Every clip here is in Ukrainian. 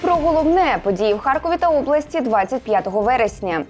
Про головне події в Харкові та області 25 вересня.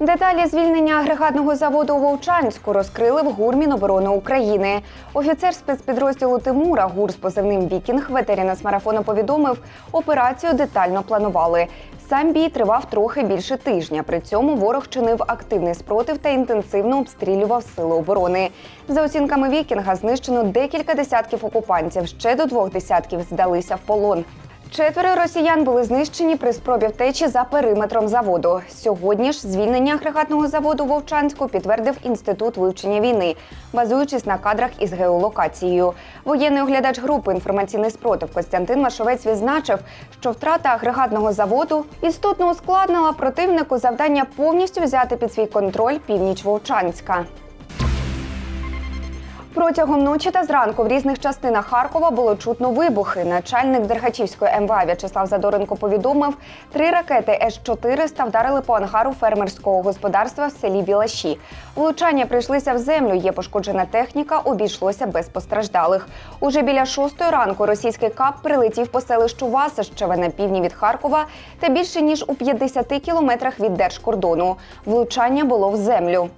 Деталі звільнення агрегатного заводу у Вовчанську розкрили в ГУР Міноборони України. Офіцер спецпідрозділу Тимура ГУР з позивним Вікінг ветерина з марафону повідомив, операцію детально планували. Сам бій тривав трохи більше тижня. При цьому ворог чинив активний спротив та інтенсивно обстрілював сили оборони. За оцінками Вікінга, знищено декілька десятків окупантів. Ще до двох десятків здалися в полон. Четверо росіян були знищені при спробі втечі за периметром заводу. Сьогодні ж звільнення агрегатного заводу Вовчанську підтвердив інститут вивчення війни, базуючись на кадрах із геолокацією. Воєнний оглядач групи інформаційний спротив Костянтин Машовець відзначив, що втрата агрегатного заводу істотно ускладнила противнику завдання повністю взяти під свій контроль північ Вовчанська. Протягом ночі та зранку в різних частинах Харкова було чутно вибухи. Начальник Дергачівської МВА В'ячеслав Задоренко повідомив, три ракети С-400 вдарили по ангару фермерського господарства в селі Білаші. Влучання прийшлися в землю. Є пошкоджена техніка, обійшлося без постраждалих. Уже біля шостої ранку російський кап прилетів по селищу Васищеве на півдні від Харкова та більше ніж у 50 кілометрах від держкордону. Влучання було в землю.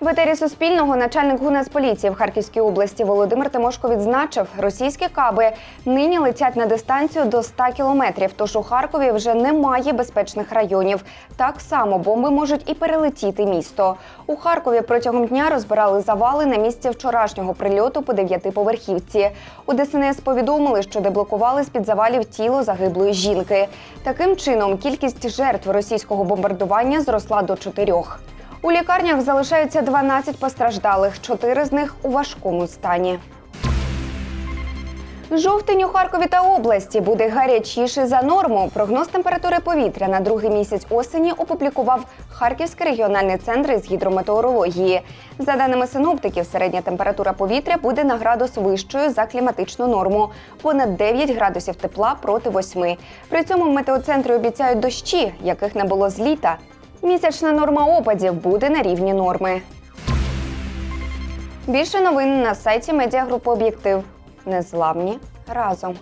В етері Суспільного начальник Гунацполіції в Харківській області Володимир Тимошко відзначив, російські каби нині летять на дистанцію до 100 кілометрів. Тож у Харкові вже немає безпечних районів. Так само бомби можуть і перелетіти місто. У Харкові протягом дня розбирали завали на місці вчорашнього прильоту по дев'ятиповерхівці. У ДСНС повідомили, що деблокували з під завалів тіло загиблої жінки. Таким чином, кількість жертв російського бомбардування зросла до чотирьох. У лікарнях залишаються 12 постраждалих, чотири з них у важкому стані. Жовтень у Харкові та області буде гарячіший за норму. Прогноз температури повітря на другий місяць осені опублікував Харківський регіональний центр з гідрометеорології. За даними синоптиків, середня температура повітря буде на градус вищою за кліматичну норму понад 9 градусів тепла проти 8. При цьому в метеоцентрі обіцяють дощі, яких не було з літа. Місячна норма опадів буде на рівні норми. Більше новин на сайті медіагрупи Об'єктив. Незламні разом.